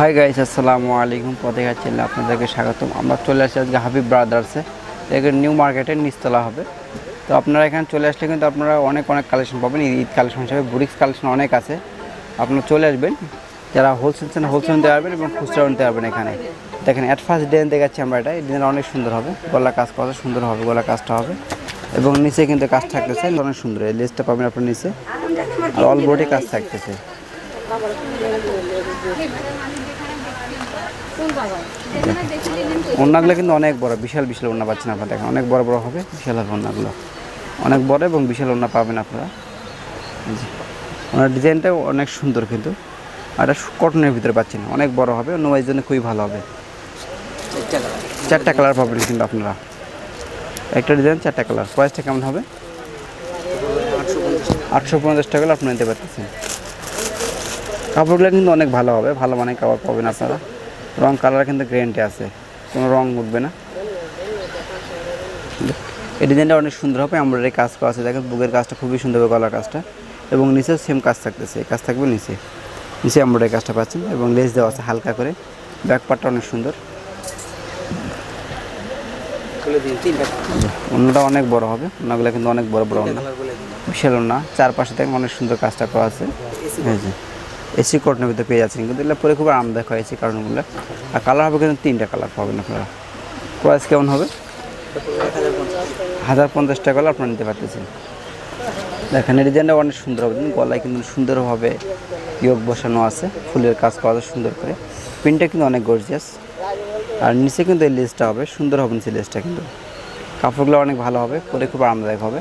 Hi guys আসসালামু আলাইকুম। পথে চ্যানেলে আপনাদেরকে স্বাগতম। আমরা চলে আসছি আজকে হাবিব ব্রাদার্সে এখানে নিউ মার্কেটের নিচতলা হবে। তো আপনারা এখানে চলে আসলে কিন্তু আপনারা অনেক অনেক কালেকশন পাবেন। ঈদ কালেকশন হিসাবে বুরিক্স কালেকশন অনেক আছে। আপনারা চলে আসবেন। যারা হোলসেল চান হোলসেল নিতে পারবেন এবং খুচরা নিতে পারবেন এখানে। দেখেন অ্যাট ফার্স্ট ডিজাইন দেখাচ্ছি আমরা এটা। এই অনেক সুন্দর হবে। গলা কাজ করা সুন্দর হবে গলা কাজটা হবে। এবং নিচে কিন্তু কাজ থাকতেছে। অনেক সুন্দর। এই লেসটা পাবেন আপনার নিচে। আর অল বডি কাজ থাকতেছে। ওড়নাগুলো কিন্তু অনেক বড়, বিশাল বিশাল ওড়না পাচ্ছেন আপনারা দেখেন, অনেক বড় বড় হবে, বিশাল হবে ওড়নাগুলো। অনেক বড় এবং বিশাল ওড়না পাবেন আপনারা। ওনার ডিজাইনটাও অনেক সুন্দর কিন্তু, আর কটনের ভিতরে পাচ্ছেন, অনেক বড় হবে, অন্য ওয়াইজ জন্য খুবই ভালো হবে। চারটা কালার পাবেন কিন্তু আপনারা। একটা ডিজাইন, চারটা কালার। প্রাইসটা কেমন হবে? আটশো পঞ্চাশ টাকা। আপনারা নিতে পারতেছেন। কাপড়গুলো কিন্তু অনেক ভালো হবে, ভালো মানে কাপড় পাবেন আপনারা। রং কালার কিন্তু গ্যারেন্টি আছে, কোনো রং উঠবে না। এই ডিজাইনটা অনেক সুন্দর হবে এই কাজ করা আছে। দেখেন, বুকের কাজটা খুবই সুন্দর হবে গলার কাজটা। এবং নিচে সেম কাজ থাকতেছে কাজ থাকবে নিচে। নিচে এই কাজটা পাচ্ছেন এবং লেস দেওয়া আছে হালকা করে। ব্যাক পার্টটা অনেক সুন্দর। অন্যটা অনেক বড় হবে, অন্যগুলো কিন্তু অনেক বড় বড় অন্য। বিশাল না চারপাশে দেখেন অনেক সুন্দর কাজটা করা আছে। এসি কটনের ভিতরে পেয়ে যাচ্ছেন। কিন্তু এগুলো পরে খুব আরামদায়ক হয় এসি কারণগুলো আর কালার হবে কিন্তু তিনটা কালার পাবেন আপনারা। প্রাইস কেমন হবে? হাজার পঞ্চাশ টাকা হলে আপনারা নিতে পারতেছেন। দেখেন ডিজাইনটা অনেক সুন্দর হবে। গলায় কিন্তু সুন্দরভাবে ইয়োগ বসানো আছে। ফুলের কাজ করা সুন্দর করে। প্রিন্টটা কিন্তু অনেক গর্জিয়াস আর নিচে কিন্তু এই লেসটা হবে। সুন্দর হবে নিচে লেসটা কিন্তু। কাপড়গুলো অনেক ভালো হবে। পরে খুব আরামদায়ক হবে।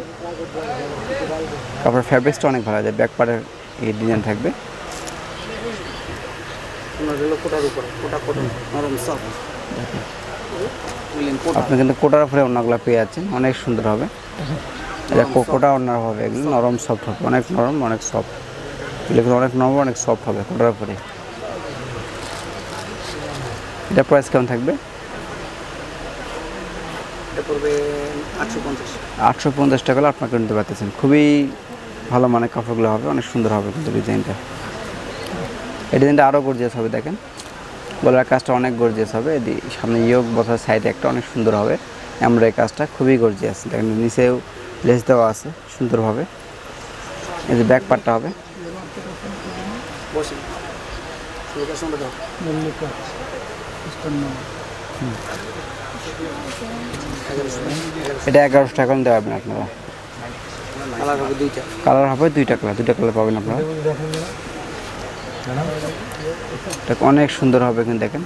কাপড়ের ফ্যাব্রিক্সটা অনেক ভালো হবে ব্যাক পার্টের এই ডিজাইন থাকবে। আপনি কিন্তু কোটার উপরে ওনাগুলো পেয়ে যাচ্ছেন অনেক সুন্দর হবে। এটা কোটা ওনার হবে এগুলো নরম সফট হবে অনেক নরম অনেক সফট এগুলো অনেক নরম অনেক সফট হবে কোটার উপরে। এটা প্রাইস কেমন থাকবে? আটশো পঞ্চাশ। টাকা আপনাকে নিতে পারতেছেন। খুবই ভালো মানের কাপড়গুলো হবে অনেক সুন্দর হবে কিন্তু ডিজাইনটা। এই ডিজাইনটা আরও গর্জিয়াস হবে দেখেন। গলার কাজটা অনেক গর্জিয়াস হবে। এদি সামনে ইয়োগ বসার সাইডে একটা অনেক সুন্দর হবে। আমরা এই কাজটা খুবই গর্জিয়াস দেখেন নিচেও লেস দেওয়া আছে সুন্দরভাবে। এই যে ব্যাক পার্টটা হবে। এটা এগারোশো টাকা নিতে পারবেন আপনারা। কালার হবে দুইটা। কালার দুইটা কালার পাবেন আপনারা। এটা অনেক সুন্দর হবে কিন্তু দেখেন।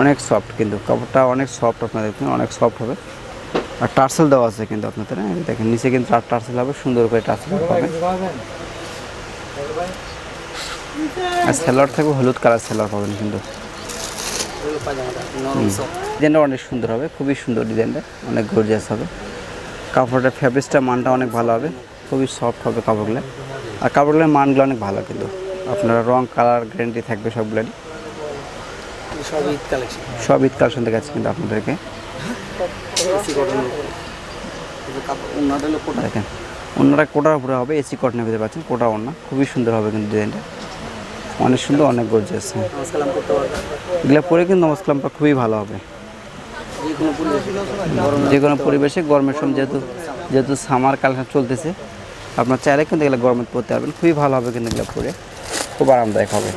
অনেক সফট কিন্তু। কাপড়টা অনেক সফট আপনার দেখবেন অনেক সফট হবে। আর টার্সেল দেওয়া আছে কিন্তু আপনাদের হ্যাঁ, দেখেন নিচে কিন্তু আর টার্সেল হবে সুন্দর করে টার্সেল পাবেন আর সেলার থাকবে হলুদ কালার সেলার পাবেন কিন্তু। ডিজাইনটা অনেক সুন্দর হবে খুবই সুন্দর ডিজাইনটা অনেক গর্জিয়াস হবে। কাপড়টার ফ্যাব্রিক্সটা মানটা অনেক ভালো হবে খুবই সফট হবে কাপড়গুলো। আর কাপড়গুলোর মানগুলো অনেক ভালো কিন্তু। আপনারা রং কালার গ্যারেন্টি থাকবে সবগুলোরই? সব ঈদ কালেকশন দেখাচ্ছি কিন্তু আপনাদেরকে। দেখেন অন্যরা কোটার উপরে হবে এসি কটনের ভিতরে পাচ্ছেন কোটা অন্য খুবই সুন্দর হবে কিন্তু ডিজাইনটা অনেক সুন্দর অনেক গর্জিয়াস হ্যাঁ। এগুলো পরে কিন্তু নমস্কারটা খুবই ভালো হবে। যে কোনো পরিবেশে গরমের সময় যেহেতু যেহেতু সামার কালেকশন চলতেছে আপনার চাইলে কিন্তু এগুলো গরমে পরতে পারবেন। খুবই ভালো হবে কিন্তু এগুলো পরে। খুব আরামদায়ক হবে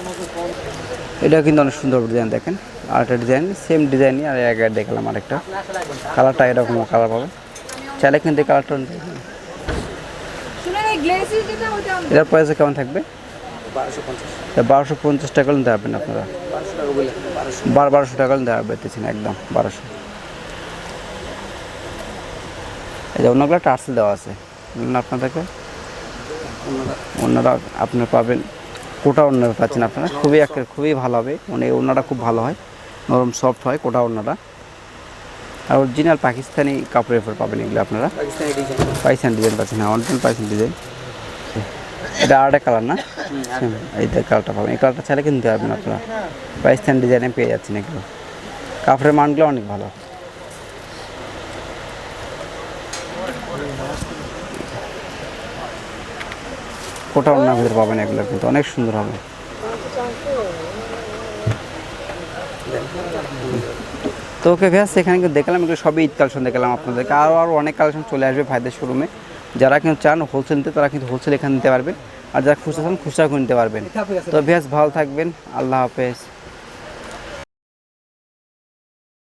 এটা কিন্তু অনেক সুন্দর ডিজাইন দেখেন। আর একটা ডিজাইন সেম ডিজাইনই আর এক আর দেখালাম আরেকটা। কালারটা এরকম কালার পাবে চাইলে কিন্তু কালারটা। এটার প্রাইসে কেমন থাকবে? বারোশো পঞ্চাশ। টাকা নিতে পারবেন আপনারা। বারো বারোশো টাকা নিতে পারবেন একদম বারোশো। এই যে অন্যগুলো টার্সেল দেওয়া আছে। আপনাদেরকে। অন্যরা আপনারা পাবেন কোটা অন্য পাচ্ছেন আপনারা। খুবই একটা খুবই ভালো হবে। মানে ওড়নাটা খুব ভালো হয়। নরম সফট হয় কোটা ওড়নাটা আর অরিজিনাল পাকিস্তানি কাপড়ের উপর পাবেন এগুলো আপনারা। পাইসান ডিজাইন পাচ্ছেন হ্যাঁ অরিজিনাল পাইসান ডিজাইন এটা আরেকটা কালার না? এইটা কালারটা পাবেন। এই কালারটা চাইলে কিনতে পারবেন আপনারা। পাকিস্তান ডিজাইনে পেয়ে যাচ্ছেন এগুলো। কাপড়ের মানগুলো অনেক ভালো। কোটা অন্য ভিতরে পাবেন এগুলো কিন্তু অনেক সুন্দর হবে। তো ওকে ভ্যাস এখানে কিন্তু দেখলাম, এগুলো সবই ঈদ কালেকশন দেখলাম আপনাদেরকে। আরও আরও অনেক কালেকশন চলে আসবে ভাইদের শোরুমে যারা কিন্তু চান হোলসেল নিতে, তারা কিন্তু হোলসেল এখানে নিতে পারবেন আর যারা খুচরা চান খুচরা নিতে পারবেন। তো ভ্যাস ভালো থাকবেন। আল্লাহ হাফেজ।